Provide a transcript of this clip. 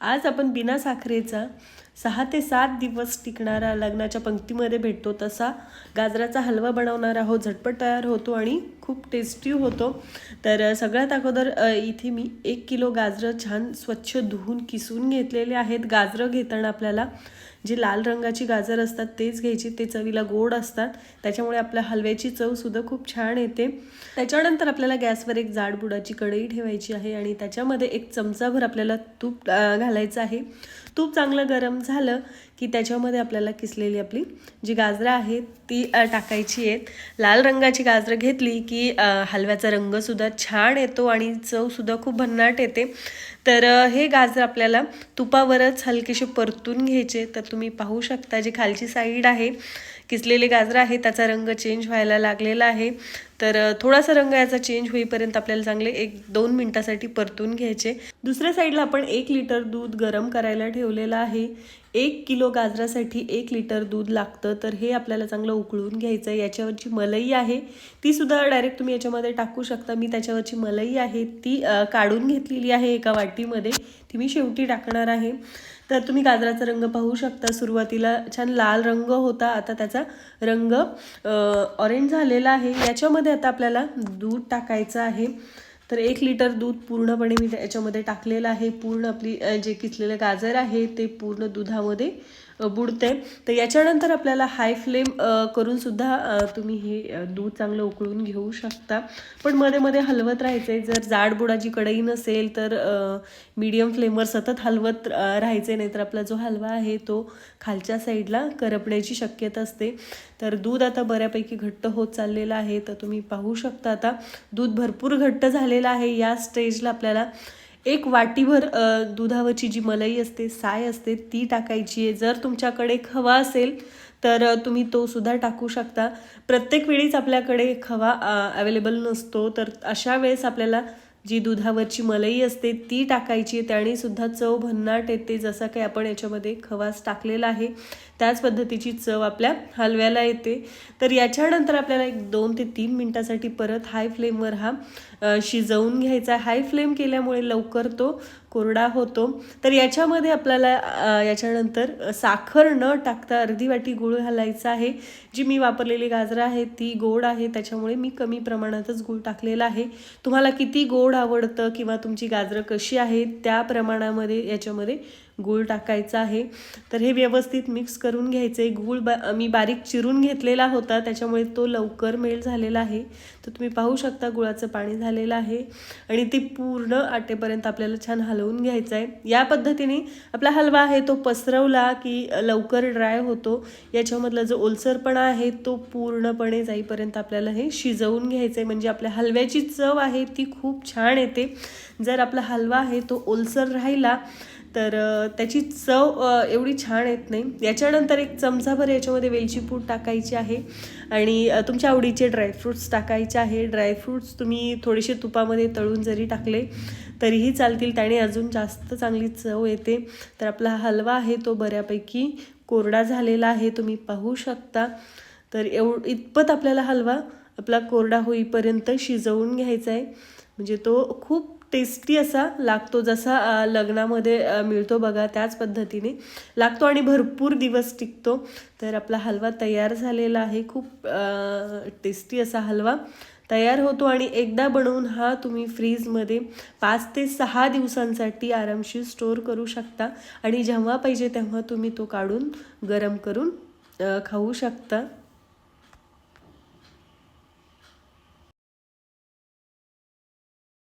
आज आपण बिना साखरेचा सहा ते सात दिवस टिकणारा लग्नाच्या पंक्तीमध्ये भेटतो तसा. गाजराचा हलवा बनवणार आहोत झटपट तयार होतो आणि खूप टेस्टी होतो. तर सगळ्यात अगोदर इथे मी एक किलो गाजरं छान स्वच्छ धुवून किसून घेतलेले आहेत. गाजरं घेताना आपल्याला जे लाल रंगाची गाजर असतात तेच घ्यायची. ते चवीला गोड असतात. त्याच्यामुळे आपल्या हलव्याची चवसुद्धा खूप छान येते. त्याच्यानंतर आपल्याला गॅसवर एक जाड बुडाची कढई ठेवायची आहे आणि त्याच्यामध्ये एक चमचाभर आपल्याला तूप घालायचं आहे. तूप चांगलं गरम झालं की त्याच्यामध्ये आपल्याला किसलेली आपली जी गाजरं आहेत ती टाकायची आहेत. लाल रंगाची गाजरं घेतली की हलव्याचा रंगसुद्धा छान येतो आणि चवसुद्धा खूप भन्नाट येते. तर हे गाजर आपल्याला तुपावरच हलकेसे परतून घ्यायचे. तर तुम्ही पाहू शकता जी खालची साईड आहे किसलेले गाजरं आहे त्याचा रंग चेंज व्हायला लागलेला आहे. तर थोडासा रंग याचा चेंज होईपर्यंत आपल्याला चांगले एक दोन मिनटासाठी परतून घ्यायचे. दुसऱ्या साईडला आपण एक लिटर दूध गरम करायला ठेवलेलं आहे. एक किलो गाजरासाठी एक लिटर दूध लागतं तर हे आपल्याला चांगलं उकळून घ्यायचं आहे. याच्यावरची मलई आहे. ती सुद्धा डायरेक्ट तुम्ही याच्यामध्ये टाकू शकता. मी त्याच्यावरची मलई आहे ती काढून घेतलेली आहे एका वाटीमध्ये. ती मी शेवटी टाकणार आहे. तर तुम्ही गाजराचा रंग पाहू शकता. सुरुवातीला छान लाल रंग होता. आता त्याचा रंग ऑरेंज झालेला आहे. याच्यामध्ये आता आपल्याला दूध टाकायचं आहे. तर एक लिटर दूध पूर्णपणे मी त्याच्यामध्ये टाकलेलं आहे. पूर्ण आपली जे किसलेलं गाजर आहे ते पूर्ण दुधामध्ये बुडते तर याच्यानंतर आपल्याला हाय फ्लेम करून सुद्धा तुम्ही हे दूध चांगलं उकळून घेऊ शकता. पण मध्ये मध्ये हलवत राहायचं आहे जर जाड बुडाची कढई नसेल तर मीडियम फ्लेमवर सतत हलवत राहायचे नाहीतर आपला जो हलवा आहे तो खालच्या साईडला करपण्याची शक्यता असते. तर दूध आता बऱ्यापैकी घट्ट होत चाललेलं आहे. तर तुम्ही पाहू शकता आता दूध भरपूर घट्ट झालेलं आहे. या स्टेजला आपल्याला एक वाटीभर दुधावरची जी मलई असते साय असते ती टाकायची आहे. जर तुमच्याकडे खवा असेल तर तुम्ही तो सुद्धा टाकू शकता. प्रत्येक वेळीच आपल्याकडे खवा अवेलेबल नसतो. तर अशा वेळेस आपल्याला जी दुधावरची मलई असते ती टाकायची त्याने सुद्धा चव भन्नाट येते. जसं काही आपण याच्यामध्ये खवास टाकलेला आहे. त्याच पद्धतीची चव आपल्या हलव्याला येते. तर याच्यानंतर आपल्याला एक दोन ते तीन मिनटासाठी परत हाय फ्लेमवर हा शिजवून घ्यायचा हाय फ्लेम केल्यामुळे लवकर तो कोरडा होतो. तर याच्यामध्ये आपल्याला याच्यानंतर साखर न टाकता अर्धी वाटी गूळ घालायचा आहे. जी मी वापरलेली गाजरं आहे ती गोड आहे. त्याच्यामुळे मी कमी प्रमाणातच गूळ टाकलेला आहे. तुम्हाला किती गोड आवडतं किंवा तुमची गाजरं कशी आहेत त्या प्रमाणामध्ये याच्यामध्ये गूळ टाकायचा आहे. तर हे व्यवस्थित मिक्स कर करून घ्यायचं. आहे गूळ बा मी बारीक चिरून घेतलेला होता. त्याच्यामुळे तो लवकर मेल झालेला आहे. तर तुम्ही पाहू शकता गुळाचं पाणी झालेलं आहे. आणि ते पूर्ण आटेपर्यंत आपल्याला छान हलवून घ्यायचं आहे या पद्धतीने आपला हलवा आहे तो पसरवला की लवकर ड्राय होतो. याच्यामधला जो ओलसरपणा आहे तो पूर्णपणे जाईपर्यंत आपल्याला हे शिजवून घ्यायचं आहे म्हणजे आपल्या हलव्याची चव आहे ती खूप छान येते. जर आपला हलवा आहे तो ओलसर राहिला तर त्याची चव एवढी छान येत नाही. याच्यानंतर एक चमचाभर याच्यामध्ये वेलची पूड टाकायची आहे आणि तुमच्या आवडीचे ड्रायफ्रूट्स टाकायचे आहे. ड्रायफ्रूट्स तुम्ही थोडेसे तुपामध्ये तळून जरी टाकले तरीही चालतील. त्याने अजून जास्त चांगली चव येते. तर आपला हलवा आहे तो बऱ्यापैकी कोरडा झालेला आहे तुम्ही पाहू शकता. तर एव इतपत आपल्याला हलवा आपला कोरडा होईपर्यंत शिजवून घ्यायचा आहे. म्हणजे तो खूप टेस्टी असा लागतो जसा लग्नामध्ये मिळतो बघा त्याच पद्धतीने. लागतो आणि भरपूर दिवस टिकतो. तर आपला हलवा तयार झालेला आहे. खूप टेस्टी असा हलवा तयार होतो आणि एकदा बनवून हा तुम्ही फ्रीजमध्ये पाच ते सहा दिवसांसाठी आरामशीर स्टोअर करू शकता आणि जेव्हा पाहिजे तेव्हा तुम्ही तो काढून गरम करून खाऊ शकता.